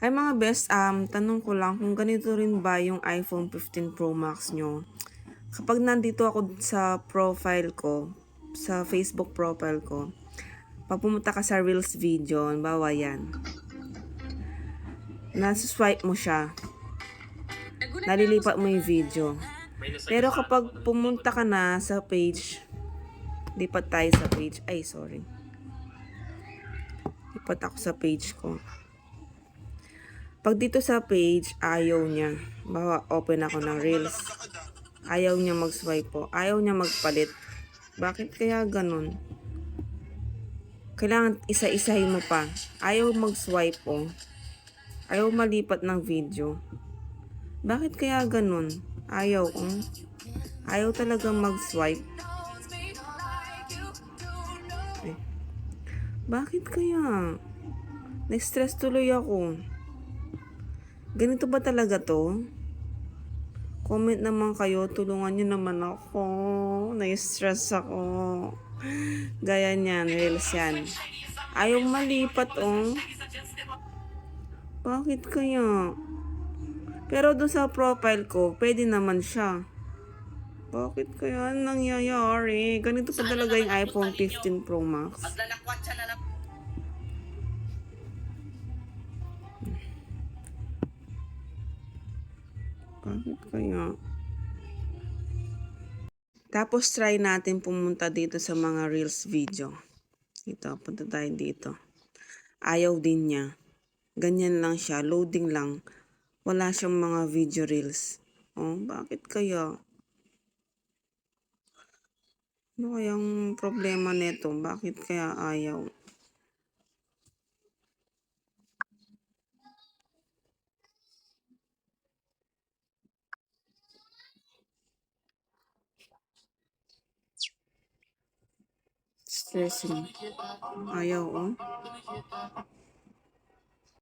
Ay mga best, um, tanong ko lang kung ganito rin ba yung iPhone 15 Pro Max nyo. Kapag nandito ako sa profile ko, sa Facebook profile ko, pag pumunta ka sa Reels video, bawa yan, nasa-swipe mo siya, nalilipat mo yung video. Pero kapag pumunta ka na sa page, lipat tayo sa page, ay sorry. Lipat ako sa page ko. Pag dito sa page, ayaw niya. Bawa, open ako ng Reels. Ayaw niya mag-swipe po. Ayaw niya magpalit. Bakit kaya ganun? Kailangan isa-isahin mo pa. Ayaw mag-swipe po. Ayaw malipat ng video. Bakit kaya ganun? Ayaw ko. Ayaw talagang mag-swipe. Eh. Bakit kaya? Na-stress tuloy ako. Ganito ba talaga to? Comment naman kayo, tulungan nyo naman ako. Na-stress ako. Gaya niyan, reels yan. Ayaw malipat, oh. Bakit kaya? Pero doon sa profile ko, pwede naman siya. Bakit kaya nangyayari? Ganito pa talaga yung iPhone 15 Pro Max. Maglalakwat siya na lang. Bakit kaya? Tapos try natin pumunta dito sa mga Reels video. Ito, punta tayo dito. Ayaw din niya. Ganyan lang siya, loading lang. Wala siyang mga video Reels. Oh, bakit kaya? Ano kayang problema nito? Bakit kaya ayaw? Stressing. Ayaw, oh.